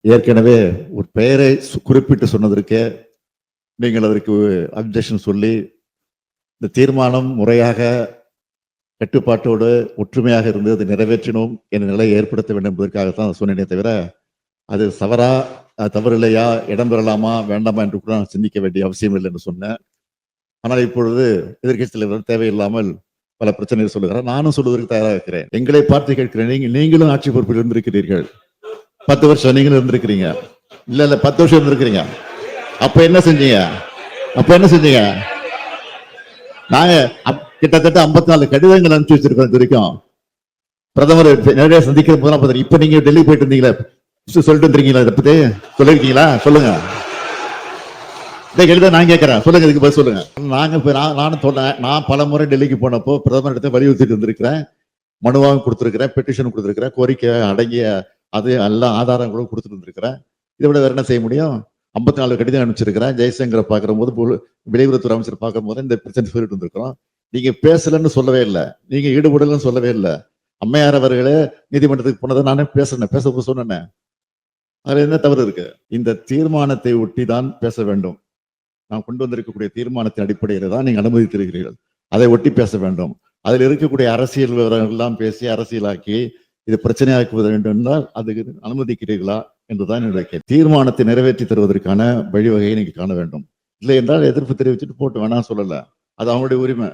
ஏற்கனவே ஒரு பெயரை சு- குறிப்பிட்டு சொன்னதற்கே நீங்கள் அதற்கு அப்ஜெக்ஷன் சொல்லி இந்த தீர்மானம் முறையாக கட்டுப்பாட்டோடு ஒற்றுமையாக இருந்து அதை நிறைவேற்றினோம் என்ற நிலையை ஏற்படுத்த வேண்டும் என்பதற்காகத்தான் சொன்னேனே தவிர அது தவறா தவறில்லையா தவறு இல்லையா இடம் பெறலாமா வேண்டாமா என்று கூட நான் சிந்திக்க வேண்டிய அவசியம் இல்லை என்று சொன்னேன். ஆனால் இப்பொழுது எதிர்கட்சி தலைவர் தேவையில்லாமல் பல பிரச்சனைகள் சொல்லுகிறார். நானும் சொல்வதற்கு தயாராக இருக்கிறேன். எங்களை பார்த்து கேட்கிறேன். நீங்கள் நீங்களும் ஆட்சி பொறுப்பில் இருந்திருக்கிறீர்கள். பத்து வருஷம் நீங்களும் இருந்திருக்கிறீங்க. இல்ல இல்ல பத்து வருஷம் இருந்திருக்கிறீங்க. அப்ப என்ன செஞ்சீங்க? அப்ப என்ன செஞ்சீங்க? நாங்க அப்- கிட்டத்தட்ட 54 நாலு கடிதங்கள் அனுப்பிச்சு வச்சிருக்கோம் இது வரைக்கும். பிரதமர் நேரடியாக சந்திக்கிற போதெல்லாம் பார்த்தாரு. இப்ப நீங்க டெல்லி போயிட்டு இருந்தீங்களே. சொல்லிட்டு இருந்தீங்களா இதை பத்தி? சொல்லிருக்கீங்களா? சொல்லுங்க. இந்த கேள்வி நான் கேட்கறேன். சொல்லுங்க இதுக்கு பதில் சொல்லுங்க. நாங்க இப்ப நான் நானும் சொன்னேன். நான் பல முறை டெல்லிக்கு போனப்போ பிரதமர் இடத்தை வலியுறுத்திட்டு இருந்திருக்கிறேன் மனுவாகவும் கொடுத்துருக்கிறேன் பெட்டிஷன் கொடுத்துருக்கிறேன் கோரிக்கை அடங்கிய அது எல்லா ஆதாரங்களும் கொடுத்துட்டு இருந்திருக்கிறேன் இதை விட வேற என்ன செய்ய முடியும்? 54 நாலு கடிதம் அனுப்பிச்சிருக்கிறேன். ஜெய்சங்கரை பார்க்கிற போது வெளியுறவுத்துறை அமைச்சர் பார்க்கும் போது இந்த பிரச்சனை சொல்லிட்டு இருந்திருக்கிறோம் நீங்க பேசலன்னு சொல்லவே இல்லை. நீங்க ஈடுபடலன்னு சொல்லவே இல்லை. அம்மையார் அவர்களே நீதிமன்றத்துக்கு போனதை நானே பேசுனேன் பேச சொன்னேன். அதில் என்ன தவறு இருக்கு? இந்த தீர்மானத்தை ஒட்டி தான் பேச வேண்டும். நான் கொண்டு வந்திருக்கக்கூடிய தீர்மானத்தின் அடிப்படையில் தான் நீங்கள் அனுமதித்திருக்கிறீர்கள். அதை ஒட்டி பேச வேண்டும். அதில் இருக்கக்கூடிய அரசியல் விவரங்கள்லாம் பேசி அரசியலாக்கி இது பிரச்சனையாக்குவது வேண்டும் என்றால் அதுக்கு அனுமதிக்கிறீர்களா என்றுதான் என்னுடைய கேள்வி. தீர்மானத்தை நிறைவேற்றி தருவதற்கான வழிவகையை நீங்க காண வேண்டும். இல்லை என்றால் எதிர்ப்பு தெரிவிச்சுட்டு போட்டு வேணாம் சொல்லலை. அது அவங்களுடைய உரிமை.